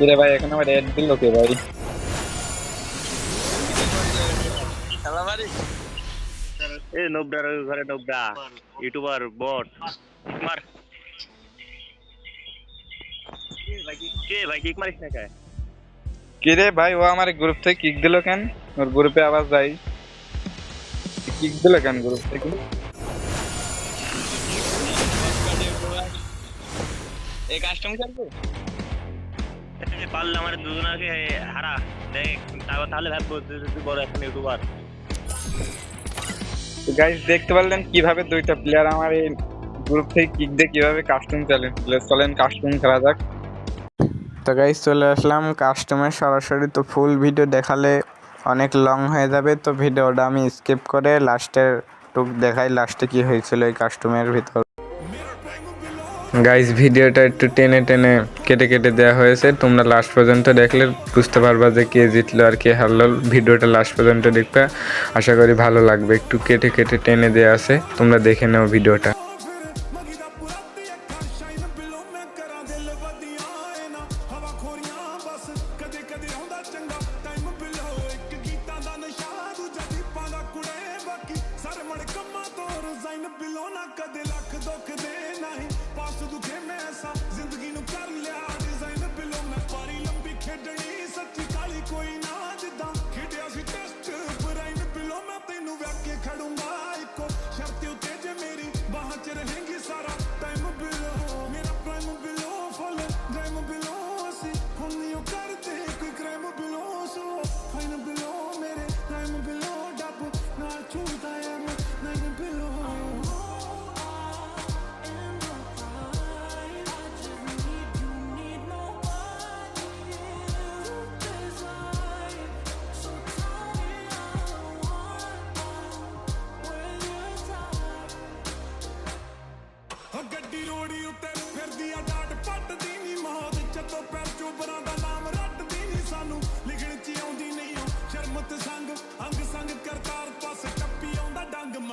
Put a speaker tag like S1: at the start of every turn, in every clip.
S1: কিরে ভাই এখন আমার রেড দিল কে ভাই।
S2: খেলাবাড়ি
S3: এ নোবডার ঘরে নোবডা ইউটিউবার বট। মার। কে ভাই কিক মারিস না কে?
S1: কিরে ভাই ও আমার গ্রুপ থেকে কিক দিল কেন? ওর গ্রুপে আবার যাই কিক দিল কেন গ্রুপ থেকে?
S2: এই কাস্টম খেলব?
S3: এ, পারলে আমার দুজনকে হারা। দেখ তাহলে ভাববো তুই তুই বড় একটা ইউটিউবার
S1: তো গাইস দেখতে পারলেন কীভাবে দুইটা প্লেয়ার আমার এই গ্রুপ থেকে কিক দিয়ে কীভাবে কাস্টম চ্যালেঞ্জ চলেন কাস্টম খেলা যাক।
S4: তো গাইজ চলে আসলাম কাস্টমার সরাসরি তো ফুল ভিডিও দেখালে অনেক লং হয়ে যাবে। তো ভিডিওটা আমি স্কিপ করে লাস্টের টুক দেখাই লাস্টে কি হয়েছিল এই কাস্টমের ভিতর। গাইজ ভিডিওটা একটু টেনে টেনে কেটে কেটে দেওয়া হয়েছে তোমরা লাস্ট পর্যন্ত দেখলে বুঝতে পারবা যে কে জিতলো আর কে হারলো ভিডিওটা লাস্ট পর্যন্ত দেখবে আশা করি ভালো লাগবে একটু কেটে কেটে টেনে দেওয়া আছে তোমরা দেখে নাও ভিডিওটা
S5: ਮਗੀ ਦਾ ਪੁਰਾਤੀ ਅੱਖਾਂ ਸ਼ਾਈਨ ਬਿਲੋ ਮੈਂ ਕਰਾਂ ਦਿਲ ਵਧੀਆਂ ਏ ਨਾ ਹਵਾ ਖੋਰੀਆਂ ਬਸ ਕਦੇ ਕਦੇ ਆਉਂਦਾ ਚੰਗਾ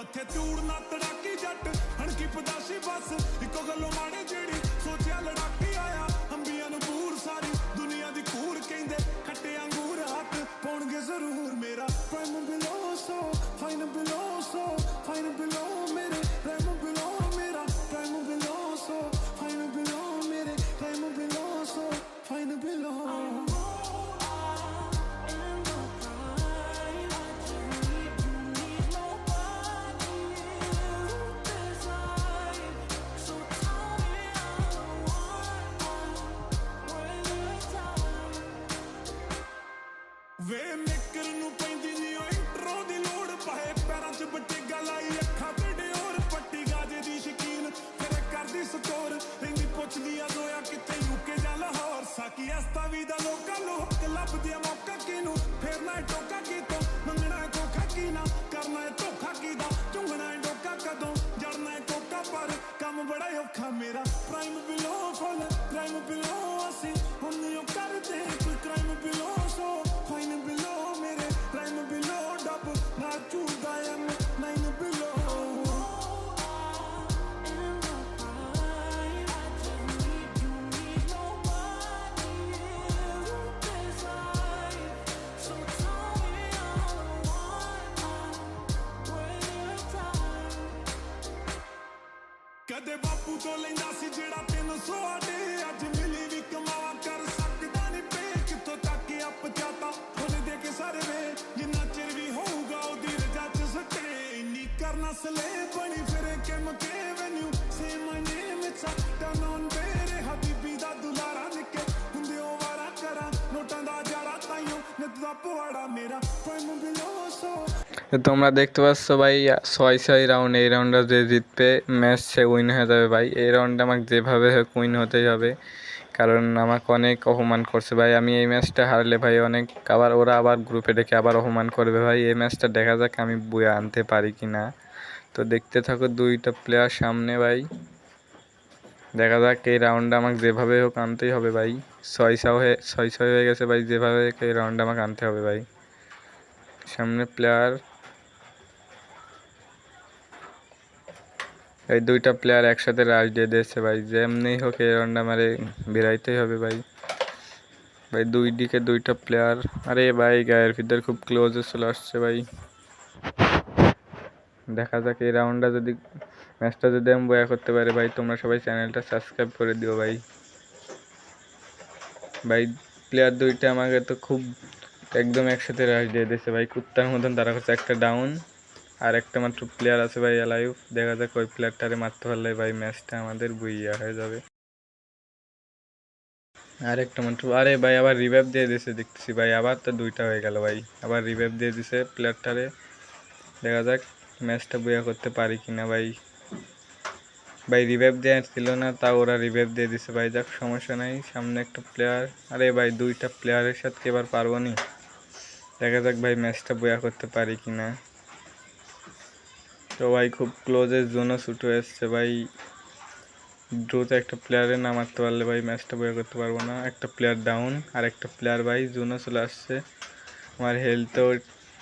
S5: ਉੱਥੇ ਧੂੜ ਨਾ ਤੜਕ ਵੇ ਮੇਕਰ ਨੂੰ ਪੈਂਦੀ ਨੀ ਓ ਇੰਟਰੋ ਦੀ ਲੋੜ ਪਾਏ ਪੈਰਾਂ 'ਚ ਬੱਟੀਗਾ ਲਾਈ ਅੱਖਾਂ ਤੇ ਡਿਓਰ, ਪੱਟੀ ਗਾਜੇ ਦੀ ਸ਼ਕੀਨ, ਫਿਰ ਕਰਦੀ ਸਕੋਰ ਰਿੰਗੀ ਪੁੱਛਦੀ ਆ ਦੋਇਆ ਕਿੱਥੇ ਯੂਕੇ ਜਾਂ ਲਾਹੌਰ। ਸਾਕੀ ਅਸਤਾ ਵੀ ਦਾ ਲੋਕਾਂ, ਲੋਕ ਲੱਭਦੀ ਆ ਮੌਕਾ ਕਿਨੂੰ ਫੇਰ ਨਾ ਟੋਕਾ ਕੀਤੋਂ? ਮੰਗਣਾ ਹੈ ਕੀ ਨਾ ਕਰਨਾ ਹੈ ਧੋਖਾ ਕੀ ਦਾ ਝੁੰਗਣਾ ਹੈ ਡੋਕਾ ਕਦੋਂ? ਜੜਨਾ ਹੈ ਕੋਕਾ ਪਰ ਕੰਮ ਬੜਾ ਔਖਾ ਮੇਰਾ। ਪ੍ਰਾਈਮ ਬਿਲੋ ਫੁੱਲ ਪ੍ਰਾਈਮ ਬਿਲੋ ਅਸੀਂ। ਹੁਣ ਨਹੀਂ ਕਰਦੇ, ਕੋਈ ਕ੍ਰਾਈਮ ਬਿਲੋ ਸੋ। tu vas ਇੰਨੀ ਕਰਨਾ ਸਲੇ ਬਣੀ ਫਿਰੇ Kim K Venue say my name it's turn on ਮੇਰੇ ਹਬੀਬੀ ਦਾ ਦੁਲਾਰਾ ਨਿੱਕੇ ਹੁੰਦੇ ਉਹ ਵਾਰਾ ਕਰਾਂ ਨੋਟਾਂ ਦਾ ਜਾੜਾ ਤਾਈਓ ਨਿੱਤ ਦਾ ਪਵਾੜਾ ਮੇਰਾ ਪ੍ਰਾਈਮ ਬਿਲੋ ਸੋ
S4: তো তোমরা দেখতে পাচ্ছ ভাই ছয় ছয় রাউন্ড এই রাউন্ডটা যে জিতবে ম্যাচ সে উইন হয়ে যাবে ভাই এই রাউন্ডে আমাকে যেভাবে হোক উইন হতেই হবে কারণ আমাকে অনেক অপমান করছে ভাই আমি এই ম্যাচটা হারলে ভাই অনেক আবার ওরা আবার গ্রুপে ডেকে আবার অপমান করবে ভাই এই ম্যাচটা দেখা যাক আমি বয়ে আনতে পারি কি না তো দেখতে থাকো দুইটা প্লেয়ার সামনে ভাই। দেখা যাক এই রাউন্ডে আমাকে যেভাবে হোক আনতেই হবে ভাই। ছয় হয়ে, ছয় ছয় হয়ে গেছে ভাই, যেভাবে এই রাউন্ডে আমাকে আনতে হবে ভাই। সামনে প্লেয়ার এই দুইটা প্লেয়ার একসাথে রাশ দিয়ে দিয়েছে ভাই। যেমনি হোক এই রাউন্ড আমারে বেরাইতেই হবে ভাই। ভাই দুই দিকে দুইটা প্লেয়ার আরে ভাই, গায়ের ভিতর খুব ক্লোজে চলে আসছে ভাই। দেখা যাক এই রাউন্ডটা যদি ম্যাচটা যদি আমি বয়া করতে পারি, ভাই, তোমরা সবাই চ্যানেলটা সাবস্ক্রাইব করে দিও, ভাই। ভাই প্লেয়ার দুইটা আমাকে তো খুব একদম একসাথে রাশ দিয়ে দিয়েছে, ভাই। কুত্তার মতন তারা হচ্ছে একটা ডাউন আর একটা মাত্র প্লেয়ার আছে, ভাই এলাইভ দেখা যাক ওই প্লেয়ারটারে মারতে পারলে, ভাই ম্যাচটা আমাদের বইয়া হয়ে যাবে। আর একটা মাত্র, আরে ভাই, আবার রিভাইভ দিয়ে দিয়েছে, দেখতেছি, ভাই। আবার তো দুইটা হয়ে গেল, ভাই। আবার রিভাইভ দিয়ে দিছে প্লেয়ারটারে দেখা যাক। ম্যাচটা বইয়া করতে পারি কিনা ভাই। ভাই রিভাইভ দেওয়া ছিল না, তা ওরা রিভাইভ দিয়ে দিছে। ভাই যাক, সমস্যা নাই, সামনে একটা প্লেয়ার আরে ভাই, দুইটা প্লেয়ারের সাথে এবার পারব নি? দেখা যাক ভাই ম্যাচটা বইয়া করতে পারি কিনা। তো ভাই খুব ক্লোজের জন্য শুট এসছে ভাই। দ্রুত একটা প্লেয়ারের না মারতে পারলে ভাই ম্যাচটা বইয়া করতে পারব না। একটা প্লেয়ার ডাউন আর একটা প্লেয়ার ভাই জুনও চলে আসছে। আমার হেলথও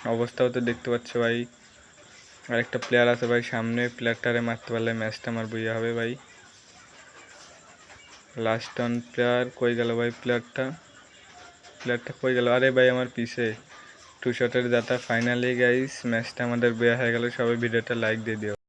S4: অবস্থাও তো দেখতে পাচ্ছে ভাই। আর একটা প্লেয়ার আছে ভাই, সামনে প্লেয়ারটারে মারতে পারলে ম্যাচটা আমার বইয়া হবে ভাই। লাস্ট অন প্লেয়ার কই গেল ভাই প্লেয়ারটা প্লেয়ারটা কই গেল? আরে ভাই আমার পিছে। টু শটের দাতা ফাইনালি গাইস ম্যাচটা আমাদের বেয়া হয়ে গেল, সবাই ভিডিওটা লাইক দিয়ে দিও।